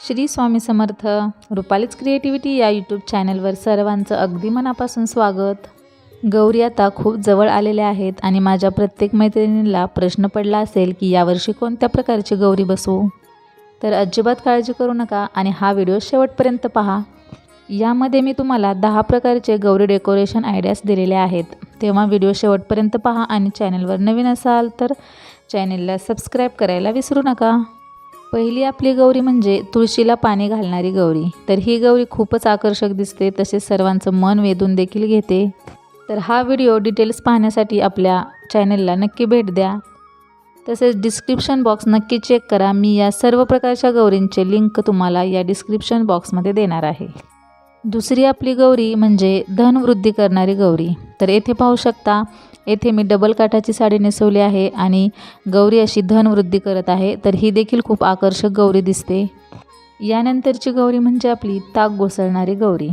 श्री स्वामी समर्थ रुपालीच क्रिएटिव्हिटी या यूट्यूब चॅनलवर सर्वांचं अगदी मनापासून स्वागत. गौरी आता खूप जवळ आलेल्या आहेत आणि माझ्या प्रत्येक मैत्रिणीला प्रश्न पडला असेल की यावर्षी कोणत्या प्रकारची गौरी बसवू? तर अजिबात काळजी करू नका आणि हा व्हिडिओ शेवटपर्यंत पहा. यामध्ये मी तुम्हाला दहा प्रकारचे गौरी डेकोरेशन आयडियाज दिलेले आहेत. तेव्हा व्हिडिओ शेवटपर्यंत पहा आणि चॅनलवर नवीन असाल तर चॅनलला सबस्क्राईब करायला विसरू नका. पहिली आपली गौरी म्हणजे तुळशीला पाणी घालणारी गौरी. तर ही गौरी खूपच आकर्षक दिसते तसेच सर्वांचं मन वेधून देखील घेते. तर हा व्हिडिओ डिटेल्स पाहण्यासाठी आपल्या चॅनलला नक्की भेट द्या. तसेच डिस्क्रिप्शन बॉक्स नक्की चेक करा. मी या सर्व प्रकारच्या गौरींचे लिंक तुम्हाला या डिस्क्रिप्शन बॉक्समध्ये देणार आहे. दुसरी आपली गौरी म्हणजे धनवृद्धी करणारी गौरी. तर येथे पाहू शकता येथे मी डबल काठाची साडी नेसवली आहे आणि गौरी अशी धनवृद्धी करत आहे तर ही देखील खूप आकर्षक गौरी दिसते. यानंतरची गौरी म्हणजे आपली ताक घोसळणारी गौरी.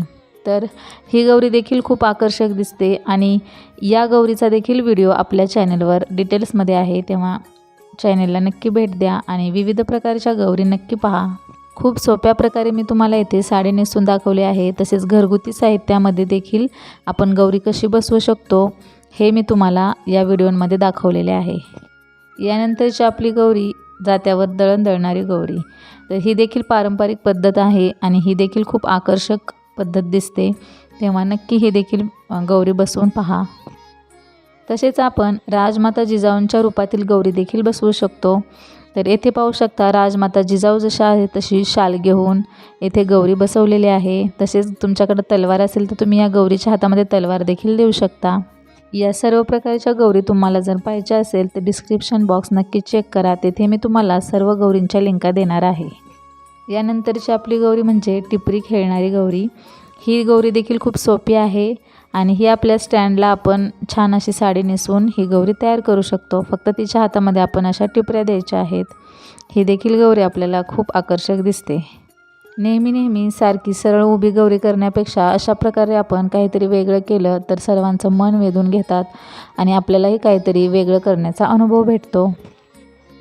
तर ही गौरी देखील खूप आकर्षक दिसते आणि या गौरीचा देखील व्हिडिओ आपल्या चॅनलवर डिटेल्समध्ये आहे तेव्हा चॅनलला नक्की भेट द्या आणि विविध प्रकारच्या गौरी नक्की पहा. खूप सोप्या प्रकारे मी तुम्हाला येथे साडी नेसून दाखवली आहे तसेच घरगुती साहित्यामध्ये देखील आपण गौरी कशी बसवू शकतो हे मी तुम्हाला या व्हिडिओमध्ये दाखवलेले आहे. यानंतरची आपली गौरी जात्यावर दळण दळणारी गौरी. तर ही देखील पारंपरिक पद्धत आहे आणि ही देखील खूप आकर्षक पद्धत दिसते. तेव्हा नक्की ही देखील गौरी बसवून पहा. तसेच आपण राजमाता जिजाऊंच्या रूपातील गौरी देखील बसवू शकतो. तर येथे पाहू शकता राजमाता जिजाऊ जशा आहे तशी शाल घेऊन येथे गौरी बसवलेली आहे. तसेच तुमच्याकडे तलवार असेल तर तुम्ही या गौरीच्या हातामध्ये तलवार देखील देऊ शकता. या सर्व प्रकारच्या गौरी तुम्हाला जर पाहिजे असेल तर डिस्क्रिप्शन बॉक्स नक्की चेक करा. तेथे मी तुम्हाला सर्व गौरींच्या लिंका देणार आहे. यानंतरची आपली गौरी म्हणजे टिपरी खेळणारी गौरी. ही गौरी देखील खूप सोपी आहे आणि ही आपल्या स्टँडला आपण छान अशी साडी नेसून ही गौरी तयार करू शकतो. फक्त तिच्या हातामध्ये आपण अशा टिपऱ्या द्यायच्या आहेत. ही देखील गौरी आपल्याला खूप आकर्षक दिसते. नेहमी नेहमी सारखी सरळ उभी गौरी करण्यापेक्षा अशा प्रकारे आपण काहीतरी वेगळं केलं तर सर्वांचं मन वेधून घेतात आणि आपल्यालाही काहीतरी वेगळं करण्याचा अनुभव भेटतो.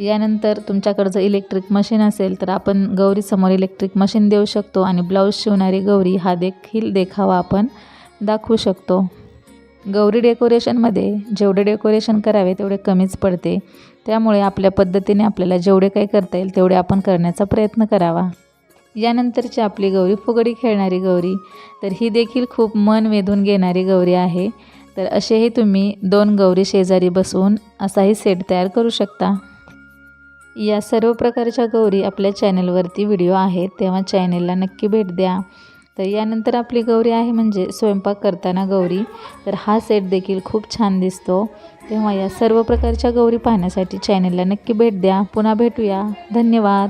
यानंतर तुमच्याकडं जर इलेक्ट्रिक मशीन असेल तर आपण गौरीसमोर इलेक्ट्रिक मशीन देऊ शकतो आणि ब्लाऊज शिवणारी गौरी हा देखील देखावा आपण दाखवू शकतो. गौरी डेकोरेशनमध्ये जेवढे डेकोरेशन करावे तेवढे कमीच पडते. त्यामुळे आपल्या पद्धतीने आपल्याला जेवढे काही करता येईल तेवढे आपण करण्याचा प्रयत्न करावा. यानंतरची आपली गौरी फुगडी खेळणारी गौरी. तर ही देखील खूप मन वेधून घेणारी गौरी आहे. तर असेही तुम्ही दोन गौरी शेजारी बसवून असाही सेट तयार करू शकता. या सर्व प्रकारच्या गौरी आपल्या चॅनलवरती व्हिडिओ आहेत. तेव्हा चॅनलला नक्की भेट द्या. तर यानंतर आपली गौरी आहे म्हणजे स्वयंपाक करताना गौरी. तर हा सेट देखील खूप छान दिसतो. तेव्हा या सर्व प्रकारच्या गौरी पाहण्यासाठी चॅनलला नक्की भेट द्या. पुन्हा भेटूया. धन्यवाद.